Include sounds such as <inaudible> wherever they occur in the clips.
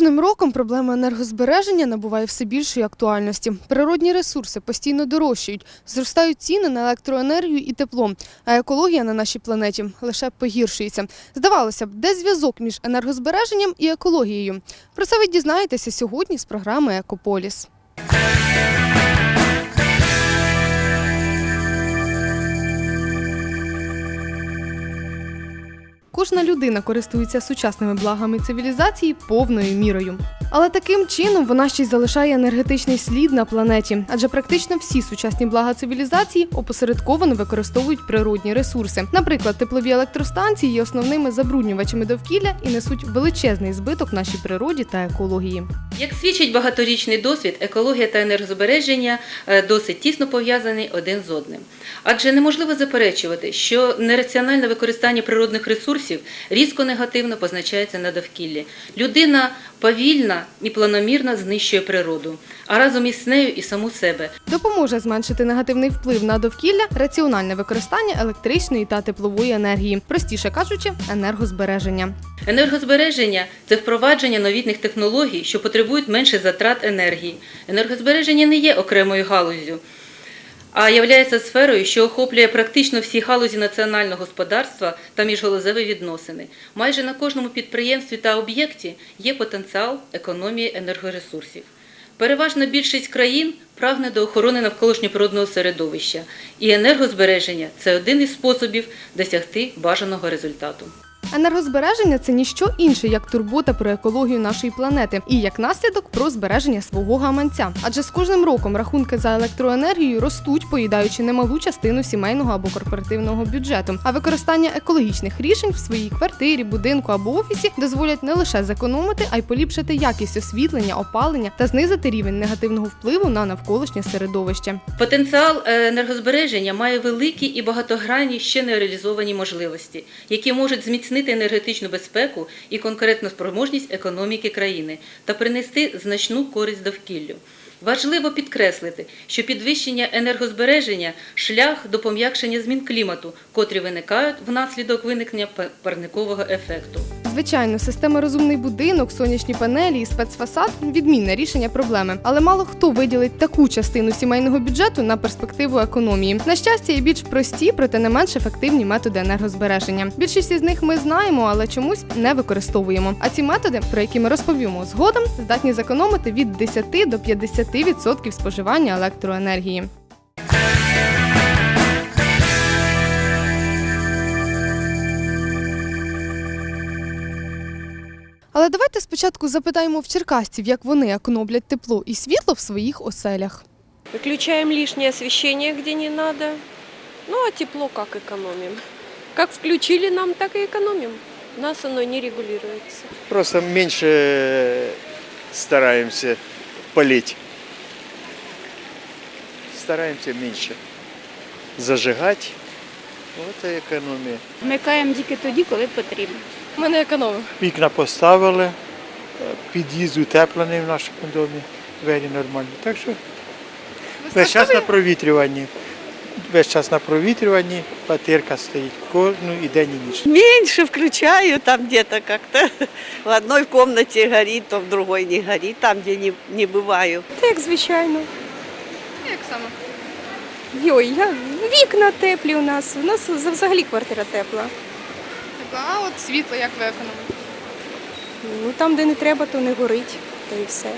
Кожним роком проблема енергозбереження набуває все більшої актуальності. Природні ресурси постійно дорожчають, зростають ціни на електроенергію і тепло, а екологія на нашій планеті лише погіршується. Здавалося б, де зв'язок між енергозбереженням і екологією? Про це ви дізнаєтеся сьогодні з програми Екополіс. Кожна людина користується сучасними благами цивілізації повною мірою. Але таким чином вона ще й залишає енергетичний слід на планеті, адже практично всі сучасні блага цивілізації опосередковано використовують природні ресурси. Наприклад, теплові електростанції є основними забруднювачами довкілля і несуть величезний збиток нашій природі та екології. Як свідчить багаторічний досвід, екологія та енергозбереження е, досить тісно пов'язані один з одним. Адже неможливо заперечувати, що нераціональне використання природних ресурсів різко негативно позначається на довкіллі. Людина повільно і планомірно знищує природу, а разом із нею і саму себе. Допоможе зменшити негативний вплив на довкілля раціональне використання електричної та теплової енергії, простіше кажучи, енергозбереження. Енергозбереження це впровадження новітних технологій, що потребують менше затрат енергії. Енергозбереження не є окремою галуззю, а являється сферою, що охоплює практично всі галузі національного господарства та міжгалузеві відносини. Майже на кожному підприємстві та об'єкті є потенціал економії енергоресурсів. Переважна більшість країн прагне до охорони навколишнього природного середовища, і енергозбереження це один із способів досягти бажаного результату. Енергозбереження це ніщо інше, як турбота про екологію нашої планети і як наслідок про збереження свого гаманця. Адже з кожним роком рахунки за електроенергію ростуть, поїдаючи немалу частину сімейного або корпоративного бюджету. А використання екологічних рішень в своїй квартирі, будинку або офісі дозволять не лише зекономити, а й поліпшити якість освітлення, опалення та знизити рівень негативного впливу на навколишнє середовище. Потенціал е, енергозбереження має великі і багатогранні ще не реалізовані можливості, які можуть зміцнити енергетичну безпеку і конкретну спроможність економіки країни та принести значну користь довкіллю. Важливо підкреслити, що підвищення енергозбереження шлях до пом'якшення змін клімату, котрі виникають внаслідок виникнення парникового ефекту. Звичайно, система розумний будинок, сонячні панелі і спецфасад відмінне рішення проблеми. Але мало хто виділить таку частину сімейного бюджету на перспективу економії. На щастя, є більш прості, проте не менш ефективні методи енергозбереження. Більшість із них ми знаємо, але чомусь не використовуємо. А ці методи, про які ми розповімо згодом, здатні зекономити від 10 до 50% споживання електроенергії. Але давайте спочатку запитаємо в черкасців, як вони економлять тепло і світло в своїх оселях. Выключаем лишнее освещение, где не надо. Ну а тепло как экономим? Как включили нам, так и экономим. У нас оно не регулируется. Просто меньше стараемся полить. Стараемся меньше зажигать. Вот и экономия. Вмикаємо тільки тоді, коли потрібно. Ми не економимо. Вікна поставили, е, під'їзд утеплений в нашому домі, двері нормальні. Так що весь час на провітрюванні. Весь час на провітрюванні, патирка стоїть кожну і день і ніч. Меньше включаю там где-то как-то. В одной комнате горит, то в другой не горит, там, где не, не бываю. Так, звичайно. Як саме? Йой, я... вікна теплі у нас. У нас взагалі квартира тепла. А от світло як ви? Ну там, де не треба, то не горить. То і все.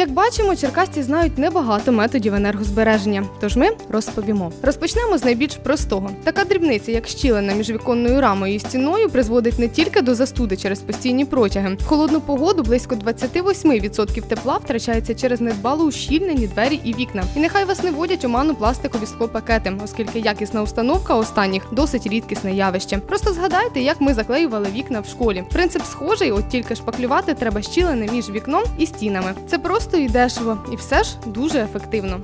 Як бачимо, черкасці знають небагато методів енергозбереження, тож ми розповімо. Розпочнемо з найбільш простого. Така дрібниця, як щілина між віконною рамою і стіною, призводить не тільки до застуди через постійні протяги. В холодну погоду близько 28% тепла втрачається через недбало ущільнені двері і вікна. І нехай вас не водять оману пластикові склопакети, оскільки якісна установка останніх досить рідкісне явище. Просто згадайте, як ми заклеювали вікна в школі. Принцип схожий, от тільки шпаклювати треба щілини між вікном і стінами. Це просто і дешево, і все ж дуже ефективно.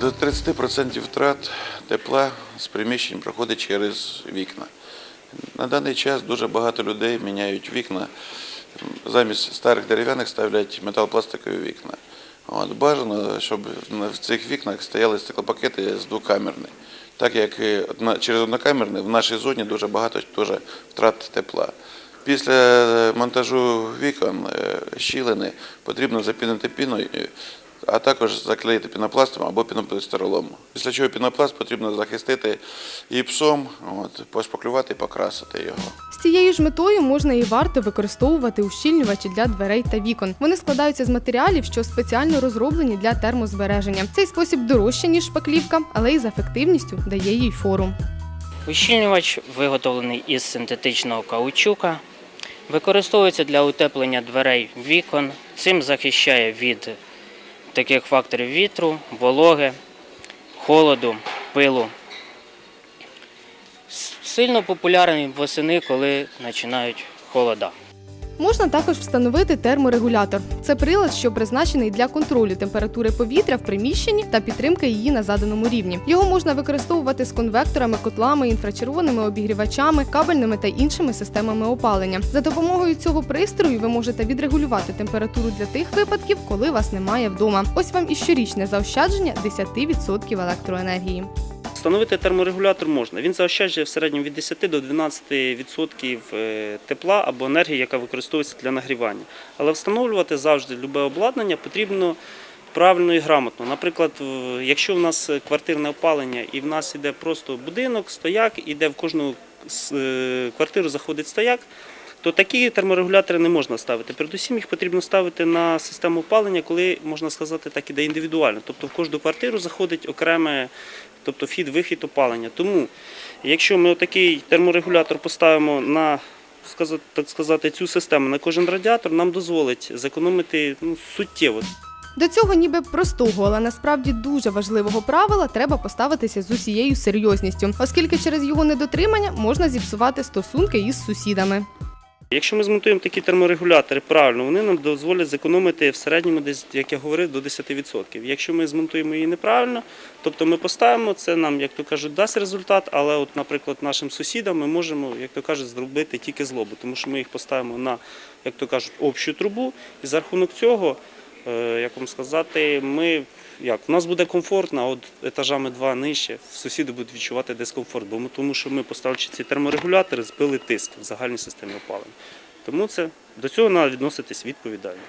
До 30% втрат тепла з приміщень проходить через вікна. На даний час дуже багато людей міняють вікна. Замість старих дерев'яних ставлять металопластикові вікна. От, бажано, щоб в цих вікнах стояли стеклопакети з двокамерні. так як е, через однокамерне в нашій зоні дуже багато дуже втрат тепла. Після монтажу вікон е, щілини потрібно запінити піною, е, а також заклеїти пінопластом або пінополістиролом. Після чого пінопласт потрібно захистити гіпсом, от, пошпаклювати і покрасити його. З цією ж метою можна і варто використовувати ущільнювачі для дверей та вікон. Вони складаються з матеріалів, що спеціально розроблені для термозбереження. Цей спосіб дорожче, ніж шпаклівка, але й з ефективністю дає їй фору. Ущільнювач виготовлений із синтетичного каучука. Використовується для утеплення дверей вікон. Цим захищає від таких факторів вітру, вологи, холоду, пилу. Сильно популярний восени, коли починають холода. Можна також встановити терморегулятор. Це прилад, що призначений для контролю температури повітря в приміщенні та підтримки її на заданому рівні. Його можна використовувати з конвекторами, котлами, інфрачервоними обігрівачами, кабельними та іншими системами опалення. За допомогою цього пристрою ви можете відрегулювати температуру для тих випадків, коли вас немає вдома. Ось вам і щорічне заощадження 10% електроенергії. Встановити терморегулятор можна. Він заощаджує в середньому від 10 до 12% е, тепла або енергії, яка використовується для нагрівання. Але встановлювати завжди любе обладнання потрібно правильно і грамотно. Наприклад, якщо в нас квартирне опалення і в нас іде просто будинок, стояк, іде в кожну е, квартиру заходить стояк, то такі терморегулятори не можна ставити. Передусім їх потрібно ставити на систему опалення, коли можна сказати, так іде індивідуально. Тобто в кожну квартиру заходить окреме, тобто вхід-вихід опалення. Тому, якщо ми отакий терморегулятор поставимо на так сказати, цю систему на кожен радіатор, нам дозволить зекономити ну, суттєво. До цього ніби простого, але насправді дуже важливого правила треба поставитися з усією серйозністю, оскільки через його недотримання можна зіпсувати стосунки із сусідами. Якщо ми змонтуємо такі терморегулятори правильно, вони нам дозволять зекономити в середньому десь, як я говорив, до 10%. Якщо ми змонтуємо її неправильно, тобто ми поставимо, це нам, як то кажуть, дасть результат, але, от, наприклад, нашим сусідам ми можемо, як то кажуть, зробити тільки злобу, тому що ми їх поставимо на, як то кажуть, общу трубу, і за рахунок цього, як вам сказати, ми. Як у нас буде комфортно, а от етажами два нижче сусіди будуть відчувати дискомфорт, бо ми тому, що ми поставивши ці терморегулятори, збили тиск в загальній системі опалення. Тому це до цього треба відноситись відповідально.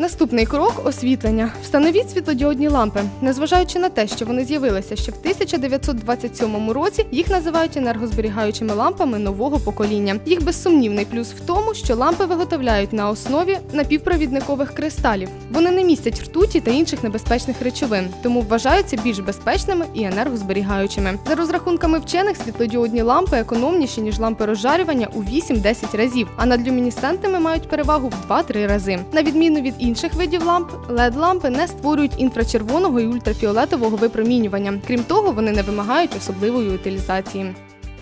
Наступний крок освітлення. Встановіть світлодіодні лампи. Незважаючи на те, що вони з'явилися ще в 1927 році, їх називають енергозберігаючими лампами нового покоління. Їх безсумнівний плюс в тому, що лампи виготовляють на основі напівпровідникових кристалів. Вони не містять ртуті та інших небезпечних речовин, тому вважаються більш безпечними і енергозберігаючими. За розрахунками вчених, світлодіодні лампи економніші ніж лампи розжарювання у 8-10 разів, а над люмінесцентними мають перевагу в 2-3 рази. На відміну від інших видів ламп, led лампи не створюють інфрачервоного і ультрафіолетового випромінювання. Крім того, вони не вимагають особливої утилізації.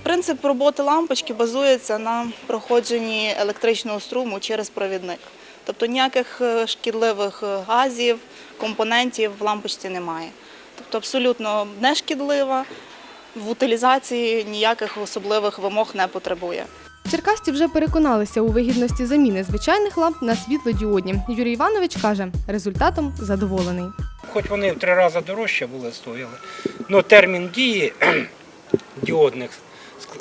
Принцип роботи лампочки базується на проходженні електричного струму через провідник. Тобто ніяких е, шкідливих е, газів, компонентів в лампочці немає. Тобто абсолютно нешкідлива, в утилізації ніяких особливих вимог не потребує. Черкасці вже переконалися у вигідності заміни звичайних ламп на світлодіодні. Юрій Іванович каже, результатом задоволений. Хоч вони в три рази дорожче були стоїли, але термін дії <clears throat> діодних,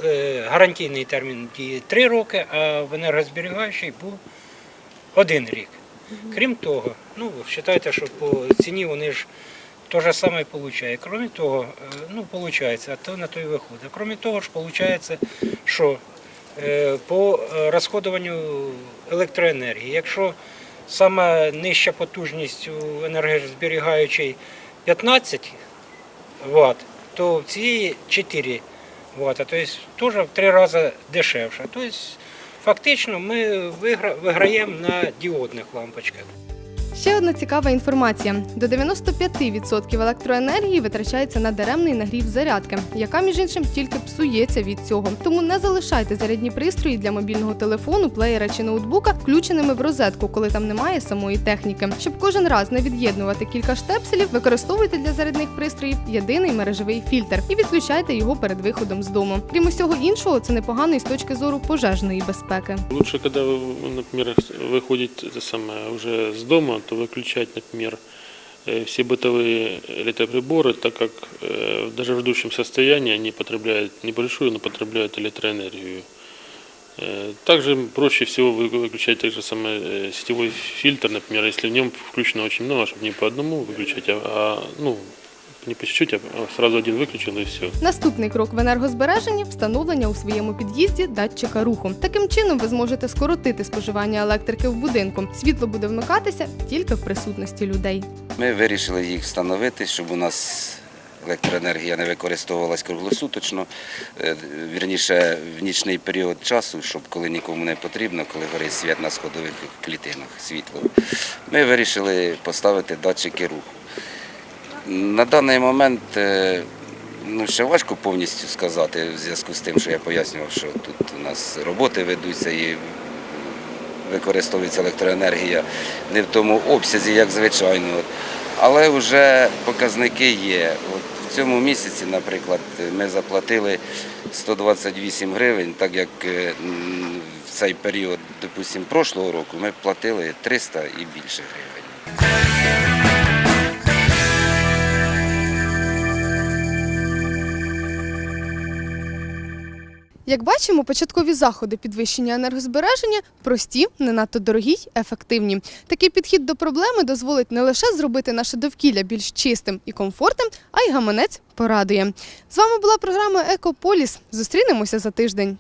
е, гарантійний термін дії 3 роки, а в енергозберігаючий був один рік. Крім того, ну, вважайте, що по ціні вони ж те ж саме получають. Крім того, е, ну, виходить, а то на то і виходить. Крім того ж, виходить, що е, по е, розходуванню електроенергії, якщо саме нижча потужність у енергозберігаючій 15 Вт, то в цій 4 Вт, тобто теж в три рази дешевше. Тобто фактично ми вигра- виграємо на діодних лампочках. Ще одна цікава інформація: до 95% електроенергії витрачається на даремний нагрів зарядки, яка між іншим тільки псується від цього. Тому не залишайте зарядні пристрої для мобільного телефону, плеєра чи ноутбука включеними в розетку, коли там немає самої техніки. Щоб кожен раз не від'єднувати кілька штепселів, використовуйте для зарядних пристроїв єдиний мережевий фільтр і відключайте його перед виходом з дому. Крім усього іншого, це непогано і з точки зору пожежної безпеки. Лучше, когда вы, например, выходите это самое, уже с Дома, то выключать, например, э, все бытовые электроприборы, так как э, даже в рабочем состоянии они потребляют небольшую, но потребляют электроэнергию. Э, Также проще всего вы- выключать так же самое э, сетевой фильтр, например, если в нем включено очень много, чтобы не по одному выключать, а, а, ну, не по чуть-чуть, а сразу один выключил и все. Наступний крок в енергозбереженні встановлення у своєму під'їзді датчика руху. Таким чином ви зможете скоротити споживання електрики в будинку. Світло буде вмикатися тільки в присутності людей. Ми вирішили їх встановити, щоб у нас електроенергія не використовувалась круглосуточно, е, вірніше в нічний період часу, щоб коли нікому не потрібно, коли горить світ на сходових клітинах, світло. Ми вирішили поставити датчики руху. На даний момент е, ну, ще важко повністю сказати в зв'язку з тим, що я пояснював, що тут у нас роботи ведуться і використовується електроенергія не в тому обсязі, як звичайно. Але вже показники є. От в цьому місяці, наприклад, ми заплатили 128 гривень, так як е, в цей період, допустимо, прошлого року ми платили 300 і більше гривень. Як бачимо, початкові заходи підвищення енергозбереження прості, не надто дорогі й ефективні. Такий підхід до проблеми дозволить не лише зробити наше довкілля більш чистим і комфортним, а й гаманець порадує. З вами була програма Екополіс. Зустрінемося за тиждень.